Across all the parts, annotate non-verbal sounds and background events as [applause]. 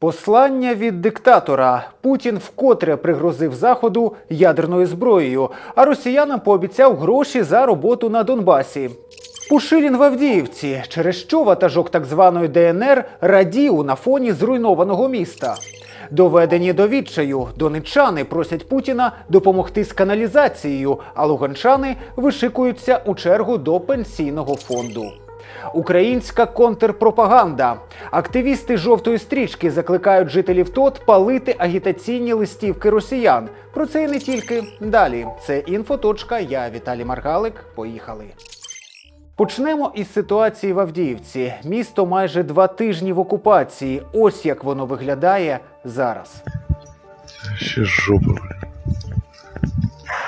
Послання від диктатора Путін вкотре пригрозив заходу ядерною зброєю, а росіянам пообіцяв гроші за роботу на Донбасі. Пушилін в Авдіївці, через що ватажок так званої ДНР радів на фоні зруйнованого міста. Доведені до відчаю, донечани просять Путіна допомогти з каналізацією, а луганчани вишикуються у чергу до пенсійного фонду. Українська контрпропаганда. Активісти жовтої стрічки закликають жителів ТОТ палити агітаційні листівки росіян. Про це і не тільки. Далі це інфоточка. Я Віталій Маргалик. Поїхали. Почнемо із ситуації в Авдіївці. Місто майже два тижні в окупації. Ось як воно виглядає зараз. Вообще жопа, блин.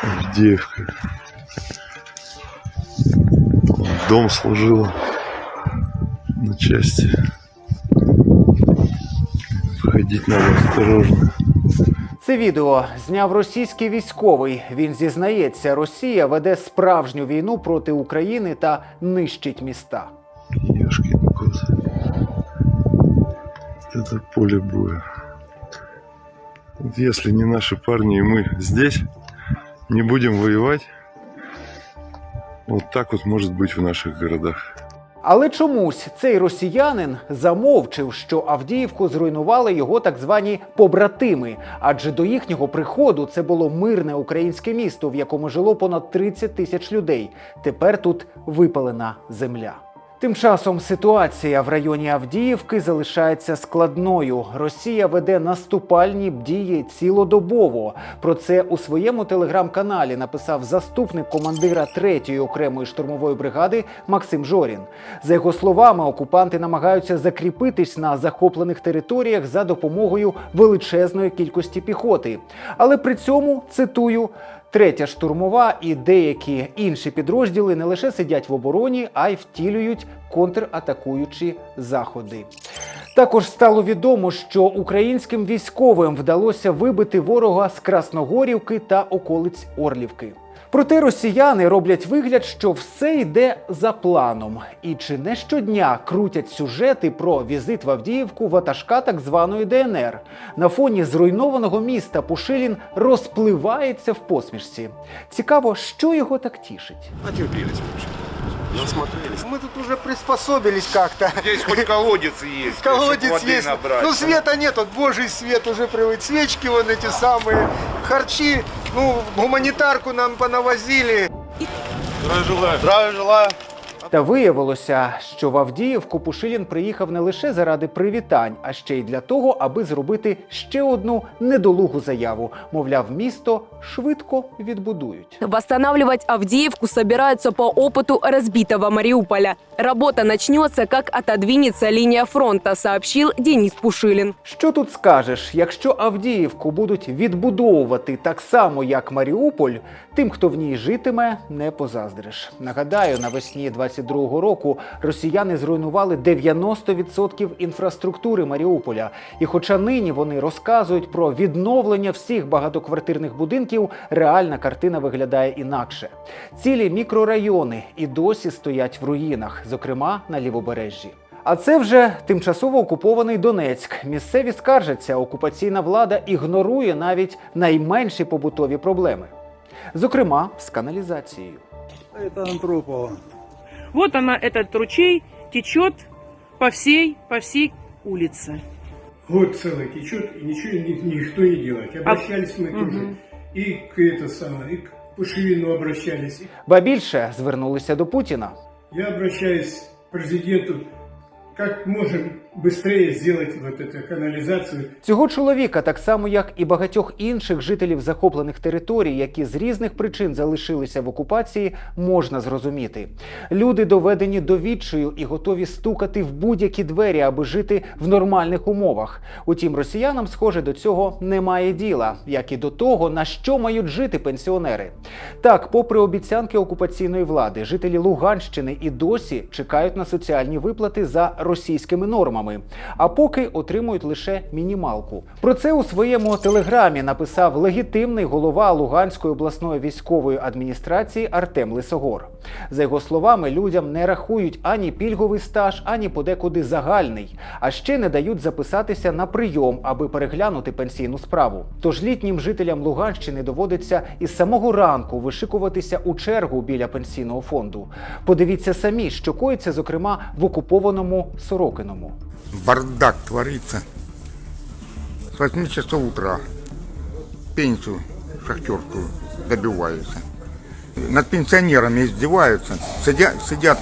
Авдеевка. Дом служила на части. Входить надо осторожно. Це відео зняв російський військовий. Він зізнається, Росія веде справжню війну проти України та нищить міста. Ешкин кот. Вот Это поле боя. Вот если не наши парни и мы здесь, не будем воевать, вот так вот может быть в наших городах. Але чомусь цей росіянин замовчив, що Авдіївку зруйнували його так звані побратими. Адже до їхнього приходу це було мирне українське місто, в якому жило понад 30 тисяч людей. Тепер тут випалена земля. Тим часом ситуація в районі Авдіївки залишається складною. Росія веде наступальні дії цілодобово. Про це у своєму телеграм-каналі написав заступник командира 3-ї окремої штурмової бригади Максим Жорін. За його словами, окупанти намагаються закріпитись на захоплених територіях за допомогою величезної кількості піхоти. Але при цьому цитую. Третя штурмова і деякі інші підрозділи не лише сидять в обороні, а й втілюють контратакуючі заходи. Також стало відомо, що українським військовим вдалося вибити ворога з Красногорівки та околиць Орлівки. Проте росіяни роблять вигляд, що все йде за планом, і чи не щодня крутять сюжети про візит в Авдіївку ватажка так званої ДНР. На фоні зруйнованого міста Пушилін розпливається в посмішці. Цікаво, що його так тішить. Натерпілись. Насмотрелись. Мы тут уже приспособились как-то. Здесь хоть колодец есть. [laughs] Колодец чтоб воды есть. набрать. Ну света нет, вот божий свет уже привык. Свечки вон эти самые, харчи. Ну, гуманитарку нам понавозили. Здравия желаю. Здравия желаю. Та виявилося, що в Авдіївку Пушилін приїхав не лише заради привітань, а ще й для того, аби зробити ще одну недолугу заяву. Мовляв, місто швидко відбудують. Восстанавливать Авдеевку собираются по опыту разбитого Мариуполя. Работа начнется, как отодвинется линия фронта, сообщил Денис Пушилин. Що тут скажеш, якщо Авдіївку будуть відбудовувати так само, як Маріуполь, тим, хто в ній житиме, не позаздриш. Нагадаю, навесні 22-го року росіяни зруйнували 90% інфраструктури Маріуполя. І хоча нині вони розказують про відновлення всіх багатоквартирних будинків, реальна картина виглядає інакше. Цілі мікрорайони і досі стоять в руїнах, зокрема на лівобережжі. А це вже тимчасово окупований Донецьк. Місцеві скаржаться, окупаційна влада ігнорує навіть найменші побутові проблеми, зокрема з каналізацією. Это Антропова. Вот она, этот ручей течет по всей, по всей улице. Год целый течет, и ничего ни- никто не делает. Обращались мы тоже Мгм. и к это самое, и к Пушевину обращались. Ба більше звернулися до Путіна. Я обращаюсь к президенту, как можем быстрее сделать вот эту канализацию. Цього чоловіка, так само як і багатьох інших жителів захоплених територій, які з різних причин залишилися в окупації, можна зрозуміти. Люди доведені до відчаю і готові стукати в будь-які двері, аби жити в нормальних умовах. Утім, росіянам, схоже, до цього немає діла, як і до того, на що мають жити пенсіонери. Так, попри обіцянки окупаційної влади, жителі Луганщини і досі чекають на соціальні виплати за російськими нормами, а поки отримують лише мінімалку. Про це у своєму телеграмі написав легітимний голова Луганської обласної військової адміністрації Артем Лисогор. За його словами, людям не рахують ані пільговий стаж, ані подекуди загальний, а ще не дають записатися на прийом, аби переглянути пенсійну справу. Тож літнім жителям Луганщини доводиться із самого ранку вишикуватися у чергу біля пенсійного фонду. Подивіться самі, що коїться, зокрема, в окупованому Сорокиному. бардак творится. С 8 часов утра пенсию шахтерскую добиваются. Над пенсионерами издеваются. Сидят, сидят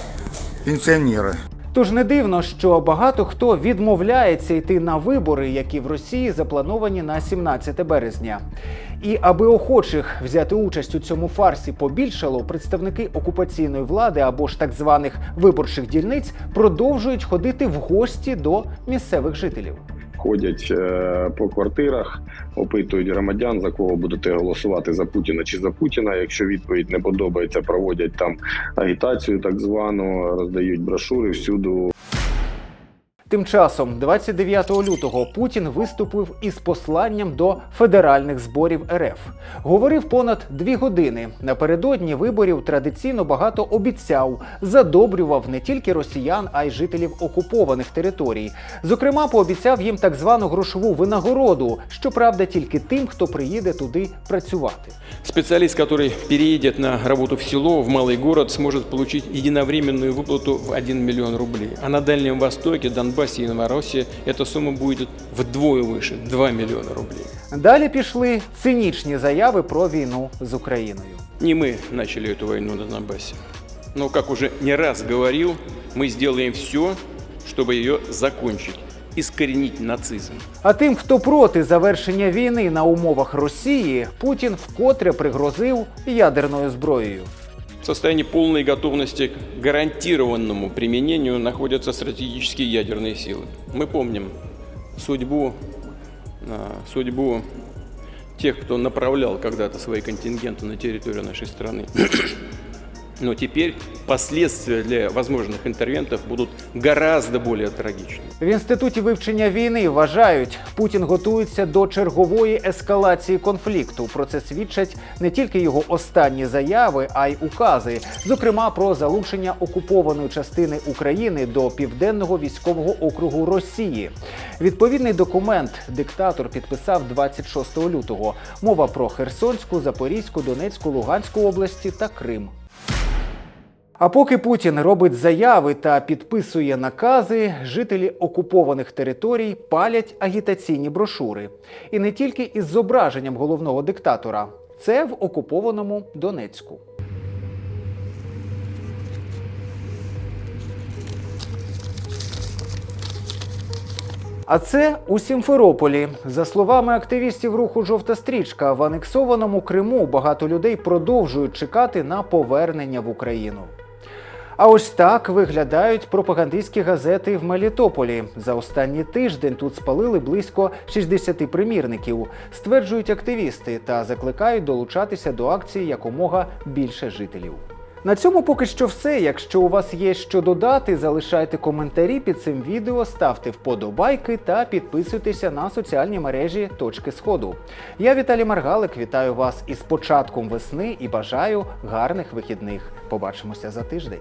пенсионеры. Тож не дивно, що багато хто відмовляється йти на вибори, які в Росії заплановані на 17 березня. І аби охочих взяти участь у цьому фарсі побільшало, представники окупаційної влади або ж так званих виборчих дільниць продовжують ходити в гості до місцевих жителів. Ходять е, по квартирах, опитують громадян, за кого будете голосувати за Путіна чи за Путіна. Якщо відповідь не подобається, проводять там агітацію, так звану, роздають брошури всюду. Тим часом, 29 лютого, Путін виступив із посланням до федеральних зборів РФ. Говорив понад дві години. Напередодні виборів традиційно багато обіцяв, задобрював не тільки росіян, а й жителів окупованих територій. Зокрема, пообіцяв їм так звану грошову винагороду, щоправда, тільки тим, хто приїде туди працювати. Специалист, который переедет на работу в село, в малый город, сможет получить единовременную выплату в 1 миллион рублей. А на Дальнем Востоке, Донбассе и Новороссии эта сумма будет вдвое выше – 2 миллиона рублей. Далі пішли цинічні заяви про війну з Україною. Не мы начали эту войну на Донбассе. Но, как уже не раз говорил, мы сделаем все, чтобы ее закончить, искоренить нацизм. А тим, хто проти завершення війни на умовах Росії, Путін вкотре пригрозив ядерною зброєю. Состоянии полной готовности к гарантированному применению находятся стратегические ядерные силы. Мы помним судьбу, а, судьбу тех, кто направлял когда-то свои контингенты на территорию нашей страны. Но теперь последствия для возможных интервентов будут гораздо более трагичны. В інституті вивчення війни вважають, Путін готується до чергової ескалації конфлікту. Про це свідчать не тільки його останні заяви, а й укази, зокрема про залучення окупованої частини України до південного військового округу Росії. Відповідний документ диктатор підписав 26 лютого. Мова про Херсонську, Запорізьку, Донецьку, Луганську області та Крим. А поки Путін робить заяви та підписує накази, жителі окупованих територій палять агітаційні брошури. І не тільки із зображенням головного диктатора. Це в окупованому Донецьку. А це у Сімферополі. За словами активістів руху Жовта стрічка, в анексованому Криму багато людей продовжують чекати на повернення в Україну. А ось так виглядають пропагандистські газети в Мелітополі. За останній тиждень тут спалили близько 60 примірників, стверджують активісти та закликають долучатися до акції якомога більше жителів. На цьому поки що все. Якщо у вас є що додати, залишайте коментарі під цим відео, ставте вподобайки та підписуйтеся на соціальні мережі Точки Сходу. Я Віталій Маргалик, вітаю вас із початком весни і бажаю гарних вихідних. Побачимося за тиждень.